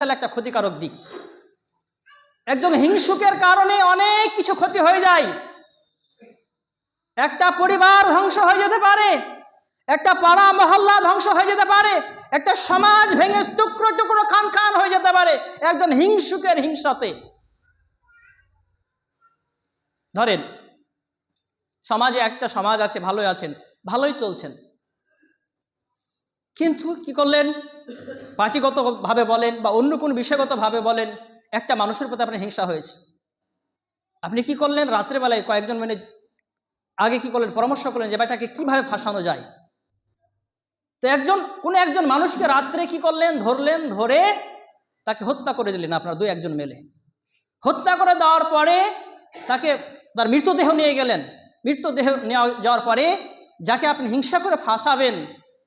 তাহলে একটা ক্ষতিকারক দিক। একজন হিংসুকের কারণে অনেক কিছু ক্ষতি হয়ে যায়। একটা পরিবার ধ্বংস হয়ে যেতে পারে, একটা পাড়া মহল্লা ধ্বংস হয়ে যেতে পারে, একটা সমাজ ভেঙে টুকরো টুকরো খান খান হয়ে যেতে পারে, একজন হিংসুকের হিংসাতে। ধরেন, সমাজে একটা সমাজ আছে, ভালোই আছেন, ভালোই চলছেন। কিন্তু কি করলেন? পার্টিগতভাবে বলেন বা অন্য কোনো বিষয়গতভাবে বলেন, একটা মানুষের প্রতি আপনার হিংসা হয়েছে। আপনি কি করলেন? রাত্রেবেলায় কয়েকজন মানে আগে কি করলেন? পরামর্শ করলেন যে ব্যাটাকে কীভাবে ফাঁসানো যায়? তো একজন, কোনো একজন মানুষকে রাত্রে কি করলেন? ধরলেন, ধরে তাকে হত্যা করে দিলেন আপনার দুই একজন মেলে। হত্যা করে দেওয়ার পরে তাকে তার মৃতদেহ নিয়ে গেলেন। মৃতদেহ নেওয়া যাওয়ার পরে যাকে আপনি হিংসা করে ফাঁসাবেন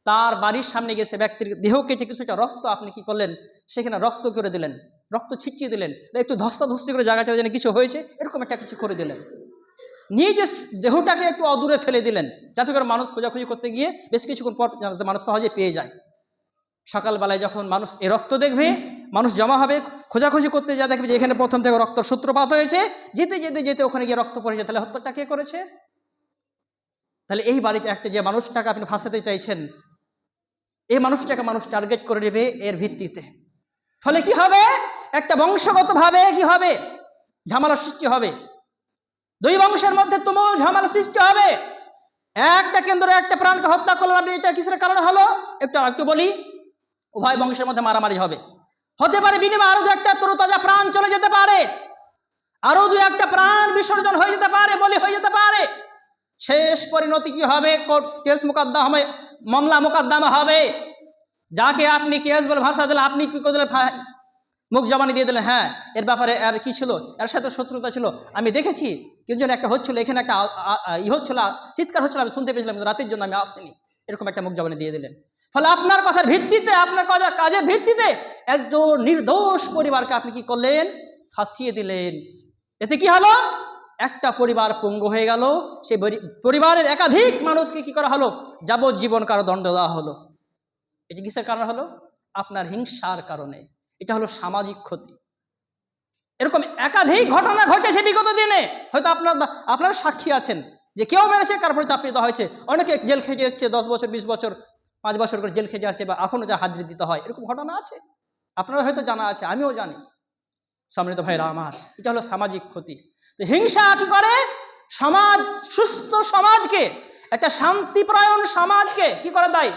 তার বাড়ির সামনে গেছে ব্যক্তির দেহ কেটে কিছুটা রক্ত আপনি কি করলেন? সেখানে রক্ত করে দিলেন। রক্ত ছিটিয়ে দিলেন। বা একটু ধস্তাধস্তি করে জায়গাটা যেন কিছু হয়েছে, এরকম একটা কিছু করে দিলেন। যে দেহটাকে একটু অদূরে ফেলে দিলেন, যাতে করে মানুষ খোঁজাখুঁজি করতে গিয়ে বেশ কিছুক্ষণ পর মানুষ সহজে পেয়ে যায়। সকালবেলায় যখন মানুষ এ রক্ত দেখবে, মানুষ জমা হবে, খোঁজাখুঁজি করতে যা দেখবে যে এখানে প্রথম থেকে রক্ত সূত্রপাত হয়েছে, যেতে যেতে যেতে ওখানে গিয়ে রক্ত পড়েছে তাহলে হত্যাটা কে করেছে? তাহলে এই বাড়িতে একটা যে মানুষটাকে আপনি ফাঁসাতে চাইছেন এই মানুষটাকে মানুষ টার্গেট করে নেবে এর ভিত্তিতে। ফলে কি হবে? একটা বংশগতভাবে কি হবে? ঝামেলা সৃষ্টি হবে। দুই বংশের মধ্যে তুমুল ঝামেলা সৃষ্টি হবে। একটা কেন্দ্র একটা প্রাণকে হত্যা করলাম আপনি এটা কিসের কারণে হলো? একটু একটু বলি, উভয় বংশের মধ্যে মারামারি হবে। হতে পারে বিনিময়ে আরও দু একটা তরুতাজা প্রাণ চলে যেতে পারে। আরও দু একটা প্রাণ বিসর্জন হয়ে যেতে পারে, বলি হয়ে যেতে পারে। শেষ পরিণতি কি হবে? কোর্ট কেস মোকদ্দমা, মামলা মোকদ্দমা হবে। যাকে আপনি কেস বলে ভাষা দিলেন, আপনি কি করে মুখ জবানি দিয়ে দিলেন হ্যাঁ এর ব্যাপারে আর কি ছিল? এর সাথে শত্রুতা ছিল। আমি দেখেছি কিন্তু যেন একটা হচ্ছিল, এখানে একটা ই হচ্ছিল, চিৎকার হচ্ছিল, আমি শুনতে পেয়েছিলাম রাতের জন্য আমি আসিনি। এরকম একটা মুখ জবানি দিয়ে দিলেন। ফলে আপনার কথার ভিত্তিতে, আপনার কাজা- কাজের ভিত্তিতে একজন নির্দোষ পরিবারকে আপনি কি করলেন? ফাঁসিয়ে দিলেন। এতে কি হলো? একটা পরিবার পঙ্গু হয়ে গেল সেই পরিবারের একাধিক মানুষকে কি করা হলো? যাবজ্জীবন কারও দণ্ড দেওয়া হলো। এটি কিসের কারণ হলো? আপনার হিংসার কারণে। এটা হলো সামাজিক ক্ষতি। এরকম একাধিক ঘটনা ঘটেছে বিগত দিনে। হয়তো আপনার আপনার সাক্ষী আছেন যে কেউ মেরেছে, কারপরে চাপিয়ে দেওয়া হয়েছে। অনেকে জেল খেটে এসছে, দশ বছর, বিশ বছর, পাঁচ বছর করে জেল খেটে আসে বা এখনও যা হাজিরি দিতে হয়, এরকম ঘটনা আছে? আপনারা হয়তো জানা আছে, আমিও জানি। সম্মানিত ভাইরা আমার, এটা হলো সামাজিক ক্ষতি। হিংসা কি করে? সমাজ, সুস্থ সমাজকে, একটা শান্তিপ্রায়ণ সমাজকে কি করে দেয়?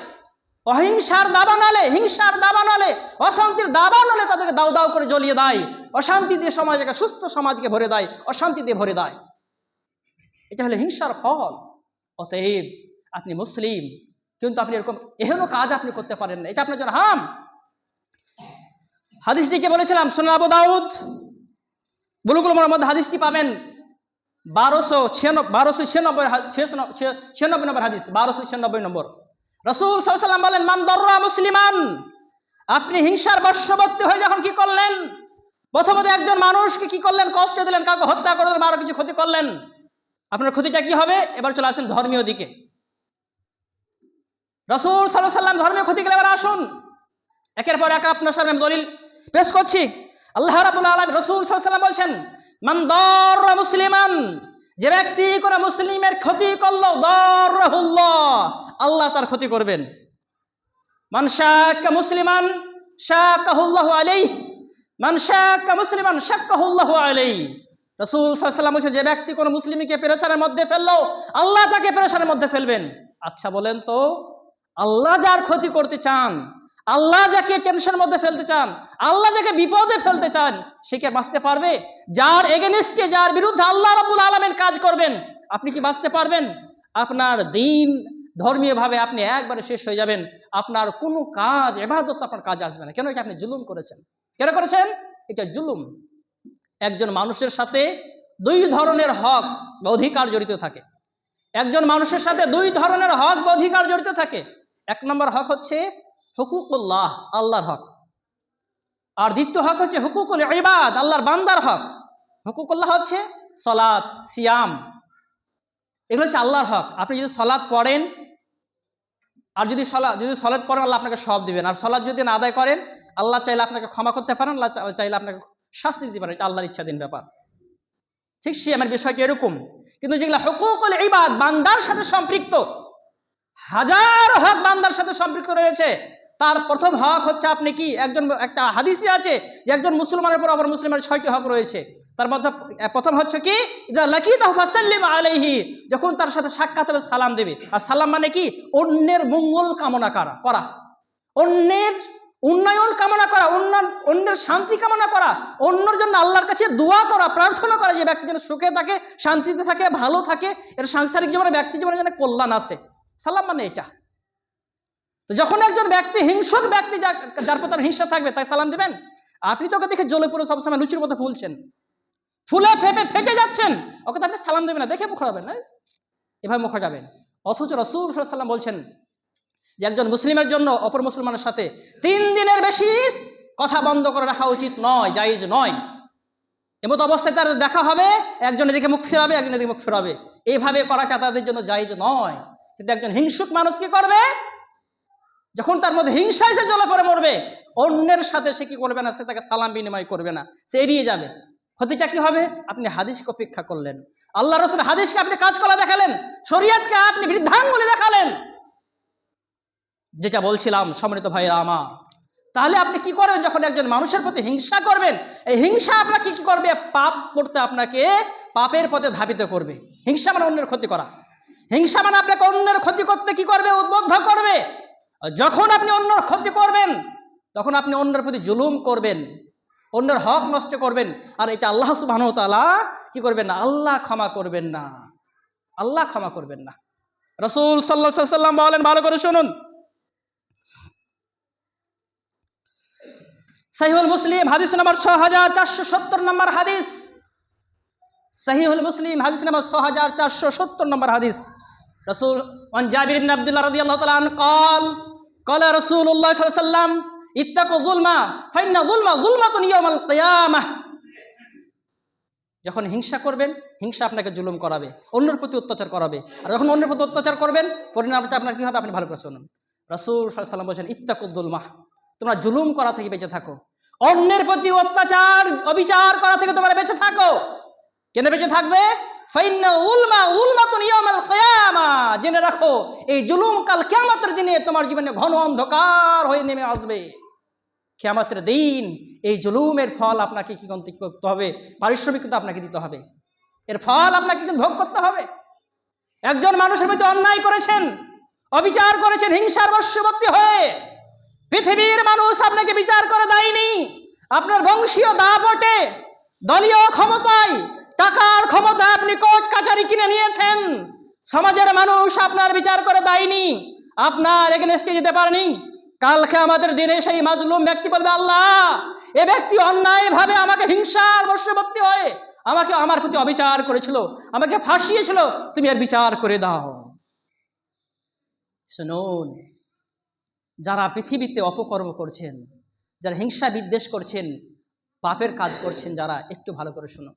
অহিংসার দাবানালে হিংসার দাবানালে অশান্তির দাবানালে তাদেরকে দাউ দাউ করে জ্বলিয়ে দেয়। অশান্তি দিয়ে সমাজ, একটা সুস্থ সমাজকে ভরে দেয়, অশান্তি দিয়ে ভরে দেয়। এটা হলো হিংসার ফল। অতএব আপনি মুসলিম, কিন্তু আপনি এরকম এহেন কাজ আপনি করতে পারেন না। এটা আপনার জন্য হাম হাদিসটিকে বলেছিলাম সোনা আবু দাউদ বুলুকুল মধ্যে হাদিসটি পাবেন বারোশো ছিয়ানব্বই বারোশো ছিয়ানব্বই ছিয়ানব্বই নম্বর হাদিস, বারোশো ছিয়ানব্বই নম্বর। রসুল সাল্লাম বলেন, মান দর্রা মুসলিমান। আপনি হিংসার বর্ষবর্তী হয়ে যখন কি করলেন? প্রথমত একজন মানুষকে কি করলেন? কষ্ট দিলেন, কাউকে হত্যা করে দিলেন আরও কিছু ক্ষতি করলেন। আপনার ক্ষতিটা কি হবে? এবার চলে আসেন ধর্মীয় দিকে। রসুল সাল্লাম ধর্মীয় ক্ষতি গেলে এবার আসুন। একের পর এক আপনার সামনে দলিল পেশ করছি। আল্লাহ রাবুল আলম রসুল সাল্লাম বলছেন, মান দর মুসলিমান যে ব্যক্তি কোনো মুসলিমের ক্ষতি করল দরহুল্লাহ আল্লাহ তার ক্ষতি করবেন। মান মুসলিমান শাকাহুল্লাহ আলাই মান শাক্কা মুসলিমান, শাক্কাহুল্লাহ আলাই রসুল সাল্লাম বলছেন, যে ব্যক্তি কোনো মুসলিমকে পেরেশানের মধ্যে ফেলল, আল্লাহ তাকে পেরেশানের মধ্যে ফেলবেন। আচ্ছা বলেন তো, আল্লাহ যার ক্ষতি করতে চান আল্লাহ যাকে টেনশনের মধ্যে ফেলতে চান, আল্লাহ যাকে বিপদে ফেলতে চান, সে কে বাঁচতে পারবে? যার এগেনিস্টে যার বিরুদ্ধে আল্লাহ রাবুল আলমের কাজ করবেন, আপনি কি বাঁচতে পারবেন? আপনার দিন ধর্মীয়ভাবে আপনি একবারে শেষ হয়ে যাবেন। আপনার কোনো কাজ এবাদত আপনার কাজ আসবে না। কেন এটা আপনি জুলুম করেছেন? কেন করেছেন? এটা জুলুম। একজন মানুষের সাথে দুই ধরনের হক বা অধিকার জড়িত থাকে। একজন মানুষের সাথে দুই ধরনের হক বা অধিকার জড়িত থাকে। এক নম্বর হক হচ্ছে হুকুকুল্লাহ, আল্লাহর হক। আর দ্বিতীয় হক হচ্ছে হুকুকুল ইবাদ, আল্লাহর বান্দার হক। হুকুকুল্লাহ হচ্ছে সলাদ সিয়াম। এগুলো হচ্ছে আল্লাহর হক। আপনি যদি সলাৎ পড়েন, আর যদি সলা, যদি সলাদ পড়েন, আল্লাহ আপনাকে সব দিবেন। আর সলাৎ যদি না আদায় করেন, আল্লাহ চাইলে আপনাকে ক্ষমা করতে পারেন, আল্লাহ চাইলে আপনাকে শাস্তি দিতে পারেন। এটা আল্লাহর ইচ্ছাধীন ব্যাপার। ঠিক সে আমার বিষয়টি এরকম? কিন্তু যেগুলো হকুকুল ইবাদ বান্দার সাথে সম্পৃক্ত, হাজার হক বান্দার সাথে সম্পৃক্ত রয়েছে তার প্রথম হক হচ্ছে আপনি কি? একজন একটা হাদিসি আছে যে একজন মুসলমানের পর আবার মুসলিমের ছয়টি হক রয়েছে। তার মধ্যে প্রথম হচ্ছে কি? লাকি তাহফাসাল্লিম আলাইহি যখন তার সাথে সাক্ষাৎ হবে, সালাম দেবে। আর সালাম মানে কি? অন্যের মঙ্গল কামনা করা করা। অন্যের উন্নয়ন কামনা করা অন্য অন্যের শান্তি কামনা করা, অন্যর জন্য আল্লাহর কাছে দোয়া করা, প্রার্থনা করা যে ব্যক্তি যেন সুখে থাকে, শান্তিতে থাকে, ভালো থাকে, এর সাংসারিক জীবনে ব্যক্তি জীবনে যেন কল্যাণ আছে সালাম মানে এটা। তো যখন একজন ব্যক্তি, হিংসুক ব্যক্তি যার প্রতি হিংসা থাকবে তাই সালাম দিবেন? আপনি তো ওকে দেখে জ্বলে পুরো সবসময় লুচির মতো ফুলছেন। ফুলে ফেপে ফেটে যাচ্ছেন। ওকে তো আপনি সালাম দেবেন না, দেখে মুখ না। এভাবে মুখ যাবেন অথচ রসুল সাল্লাম বলছেন যে একজন মুসলিমের জন্য অপর মুসলমানের সাথে তিন দিনের বেশি কথা বন্ধ করে রাখা উচিত নয়, জায়েজ নয়। এমতো অবস্থায় তার দেখা হবে, একজন এদিকে মুখ ফেরাবে, একজন এদিকে মুখ ফেরাবে। এইভাবে করাটা তাদের জন্য জায়েজ নয়। কিন্তু একজন হিংসুক মানুষ কি করবে? যখন তার মধ্যে হিংসা এসে জ্বলে পড়ে মরবে, অন্যের সাথে সে কি করবে না, সে তাকে সালাম বিনিময় করবে না, সে এড়িয়ে যাবে। ক্ষতিটা কি হবে? আপনি হাদিসকে অপেক্ষা করলেন। আল্লাহ রসুল হাদিসকে আপনি কাজ করা দেখালেন, শরিয়াতকে আপনি বৃদ্ধাঙ্গুলি দেখালেন। যেটা বলছিলাম, সম্মানিত ভাইরা আমার, তাহলে আপনি কি করবেন যখন একজন মানুষের প্রতি হিংসা করবেন? এই হিংসা আপনাকে কি করবে? পাপ করতে আপনাকে পাপের পথে ধাবিত করবে। হিংসা মানে অন্যের ক্ষতি করা। হিংসা মানে আপনাকে অন্যের ক্ষতি করতে কি করবে? উদ্বুদ্ধ করবে। যখন আপনি অন্যর ক্ষতি করবেন, তখন আপনি অন্যের প্রতি জুলুম করবেন, অন্যের হক নষ্ট করবেন, আর এটা আল্লাহ সুবাহ তালা কি করবেন না? আল্লাহ ক্ষমা করবেন না। আল্লাহ ক্ষমা করবেন না। রসুল সাল্লা সাল্লাম বলেন, ভালো করে শুনুন। সাহিহুল মুসলিম, হাদিস নাম্বার ছ হাজার চারশো সত্তর নম্বর হাদিস। সাহিহুল মুসলিম, হাদিস নাম্বার ছ হাজার চারশো সত্তর নম্বর হাদিস। রসুল ওয়ান জাবির ইবনে আব্দুল্লাহ রাদিয়াল্লাহু তাআলা আন قال قال رسول الله صلى الله عليه وسلم اتقوا الظلم فإن الظلم ظلمة يوم القيامة যখন হিংসা করবেন হিংসা আপনাকে জুলুম করাবে অন্যের প্রতি অত্যাচার করাবে আর যখন অন্যের প্রতি অত্যাচার করবেন পরিণামটা আপনার কি হবে আপনি ভালো করে শুনুন রাসূল সাল্লাল্লাহু আলাইহি ওয়াসাল্লাম বলছেন ইত্তাকুদ্দুলমাহ তোমরা জুলুম করা থেকে বেঁচে থাকো অন্যের প্রতি অত্যাচার অবিচার করা থেকে তোমরা বেঁচে থাকো কেন বেঁচে থাকবে জেনে রাখো, এই জুলুম কাল কিয়ামতের দিনে তোমার জীবনে ঘন অন্ধকার হয়ে নেমে আসবে। কিয়ামতের দিন এই জুলুমের ফল আপনাকে কি করতে হবে? পারিশ্রমিক কিন্তু আপনাকে দিতে হবে। এর ফল আপনাকে কিন্তু ভোগ করতে হবে। একজন মানুষের মধ্যে অন্যায় করেছেন, অবিচার করেছেন, হিংসার বর্ষবর্তী হয়ে পৃথিবীর মানুষ আপনাকে বিচার করে দেয়নি। আপনার বংশীয় দাপটে দলীয় ক্ষমতায় আপনি কোর্ট কাচারি কিনে নিয়েছেন। সমাজের মানুষ আপনার বিচার করে দেয়নি। আপনার এগেনস্টে যেতে পারেনি। কালকে আমাদের দিনে সেই মাজলুম ব্যক্তি বলবে, আল্লাহ, এ ব্যক্তি অন্যায়ভাবে আমাকে হিংসার বর্ষবর্তী হয়ে আমাকে আমার প্রতি অবিচার করেছিল, আমাকে ফাঁসিয়েছিল। তুমি এর বিচার করে দাও। শুনুন, যারা পৃথিবীতে অপকর্ম করছেন, যারা হিংসা বিদ্বেষ করছেন, পাপের কাজ করছেন, যারা একটু ভালো করে শুনো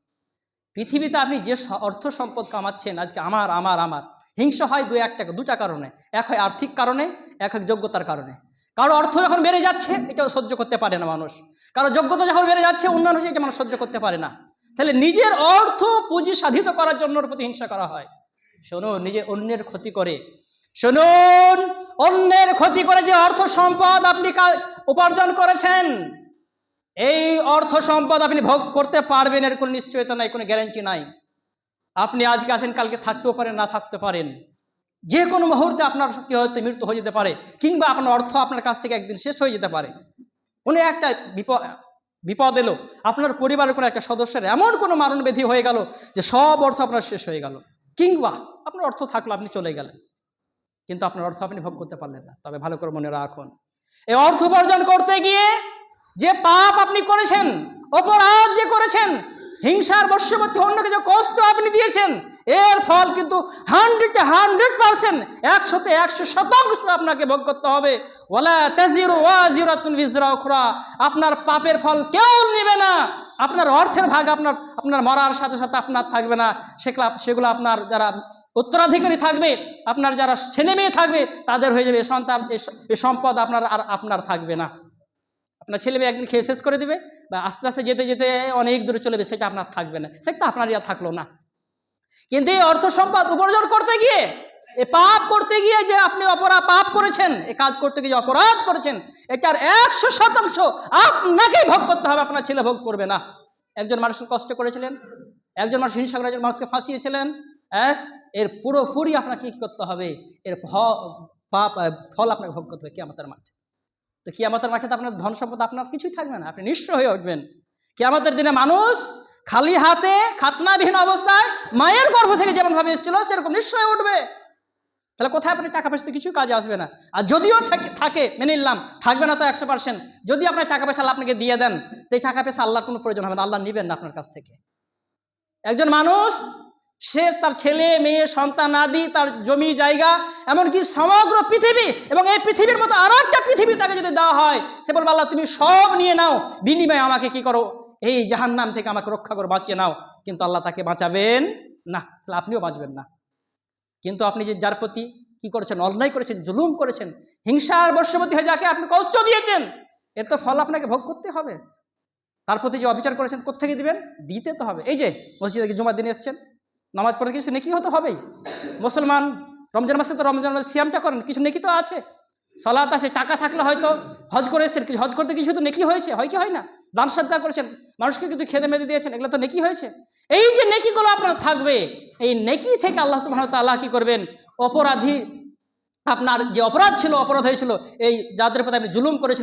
পৃথিবীতে আপনি যে অর্থ সম্পদ কামাচ্ছেন আজকে আমার আমার আমার, হিংসা হয় দু একটা দুটা কারণে। এক হয় আর্থিক কারণে, এক হয় যোগ্যতার কারণে। কারও অর্থ যখন বেড়ে যাচ্ছে, এটাও সহ্য করতে পারে না মানুষ। কারও যোগ্যতা যখন বেড়ে যাচ্ছে, উন্নয়ন হচ্ছে এটা মানুষ সহ্য করতে পারে না। তাহলে নিজের অর্থ পুঁজি সাধিত করার জন্য ওর প্রতি হিংসা করা হয়। শোনো, নিজে অন্যের ক্ষতি করে। শুনুন অন্যের ক্ষতি করে যে অর্থ সম্পদ আপনি উপার্জন করেছেন এই অর্থ সম্পদ আপনি ভোগ করতে পারবেন, এর কোনো নিশ্চয়তা নাই, কোনো গ্যারান্টি নাই। আপনি আজকে আসেন কালকে থাকতেও পারেন, না থাকতে পারেন। যে কোনো মুহূর্তে আপনার কি হয়তো মৃত্যু হয়ে যেতে পারে, কিংবা আপনার অর্থ আপনার কাছ থেকে একদিন শেষ হয়ে যেতে পারে। কোনো একটা বিপদ বিপদ এলো, আপনার পরিবারের কোনো একটা সদস্যের এমন কোনো মারণ ব্যাধি হয়ে গেল যে সব অর্থ আপনার শেষ হয়ে গেল। কিংবা আপনার অর্থ থাকল, আপনি চলে গেলেন। কিন্তু আপনার অর্থ আপনি ভোগ করতে পারলেন না। তবে ভালো করে মনে রাখুন, এই অর্থ উপার্জন করতে গিয়ে যে পাপ আপনি করেছেন, অপরাধ যে করেছেন, হিংসার বর্ষবর্তী অন্যকে যে কষ্ট আপনি দিয়েছেন, এর ফল কিন্তু হান্ড্রেড হান্ড্রেড পার্সেন্ট একশোতে একশো শতাংশ আপনাকে ভোগ করতে হবে। ওলা তাজিরু ওয়াজিরাতুন বিজরা উখরা, আপনার পাপের ফল কেউ নেবে না। আপনার অর্থের ভাগ আপনার আপনার মরার সাথে সাথে আপনার থাকবে না। সেগুলো সেগুলো আপনার যারা উত্তরাধিকারী থাকবে, আপনার যারা ছেলে মেয়ে থাকবে, তাদের হয়ে যাবে সন্তান এ সম্পদ আপনার আর আপনার থাকবে না। আপনার ছেলে মেয়ে একদিন খেয়ে শেষ করে দেবে বা আস্তে আস্তে যেতে যেতে অনেক দূরে চলে যাবে, সেটা আপনার থাকবে না। সেটা আপনার ইয়া থাকল না। কিন্তু এই অর্থ সম্পদ উপার্জন করতে গিয়ে, এ পাপ করতে গিয়ে যে আপনি অপরাধ পাপ করেছেন, এ কাজ করতে গিয়ে যে অপরাধ করেছেন, এটার একশো শতাংশ আপনাকেই ভোগ করতে হবে, আপনার ছেলে ভোগ করবে না। একজন মানুষ কষ্ট করেছিলেন, একজন মানুষ হিংসা করে মানুষকে ফাঁসিয়েছিলেন হ্যাঁ? এর পুরোপুরি আপনাকে কি করতে হবে? এর ভ- পাপ, ফল আপনাকে ভোগ করতে হবে, কিয়ামতের মাঠে। তো কিয়ামতের মাঠে তো আপনার ধন সম্পদ আপনার কিছুই থাকবে না। আপনি নিঃস্ব হয়ে উঠবেন। কিয়ামতের দিনে মানুষ খালি হাতে খাতনাবিহীন অবস্থায় মায়ের গর্ভ থেকে যেমন ভাবে এসেছিল, সেরকম নিঃস্ব হয়ে উঠবে। তাহলে কোথায় আপনি টাকা পয়সা তো কিছু কাজে আসবে না? আর যদিও থাকে- মেনে নিলাম, থাকবে না তো একশো পার্সেন্ট যদি আপনার টাকা পয়সা আপনাকে দিয়ে দেন, তো এই টাকা পয়সা আল্লাহর কোনো প্রয়োজন হবে না, আল্লাহ নেবেন না আপনার কাছ থেকে। একজন মানুষ সে তার ছেলে, মেয়ে, সন্তান আদি, তার জমি জায়গা, এমনকি সমগ্র পৃথিবী এবং এই পৃথিবীর মতো আরও একটা পৃথিবী তাকে যদি দেওয়া হয়, সে বলবে, আল্লাহ, তুমি সব নিয়ে নাও। বিনিময়ে আমাকে কি করো? এই জাহান্নাম থেকে আমাকে রক্ষা করো, বাঁচিয়ে নাও। কিন্তু আল্লাহ তাকে বাঁচাবেন না। তাহলে আপনিও বাঁচবেন না। কিন্তু আপনি যে যার প্রতি কি করেছেন, অন্যায় করেছেন, জুলুম করেছেন হিংসার বর্ষবতী হয়ে যাকে আপনি কষ্ট দিয়েছেন, এর তো ফল আপনাকে ভোগ করতে হবে। তার প্রতি যে অবিচার করেছেন কোথেকে দিবেন? দিতে তো হবে। এই যে, মসজিদে জুমার দিনে এসছেন? নামাজ পড়ে কিছু নেকি হতে হবেই। মুসলমান রমজান মাসে তো রমজান মাসে সিয়ামটা করেন, কিছু নেকি তো আছে। সলাত আছে, টাকা থাকলে হয়তো হজ করে এসেছেন কিছু হজ করতে কিছু তো নেকি হয়েছে, হয় কি হয় না? দান শ্রদ্ধা করেছেন, মানুষকে কিছু খেদে মেদে দিয়েছেন, এগুলো তো নেকি হয়েছে। এই যে নেকিগুলো আপনার থাকবে, এই নেকি থেকে আল্লাহ সুবাহ তাল্লাহ কি করবেন? অপরাধী, আপনার যে অপরাধ ছিল, অপরাধ হয়েছিল, এই যাদের প্রতি আপনি জুলুম করেছিলেন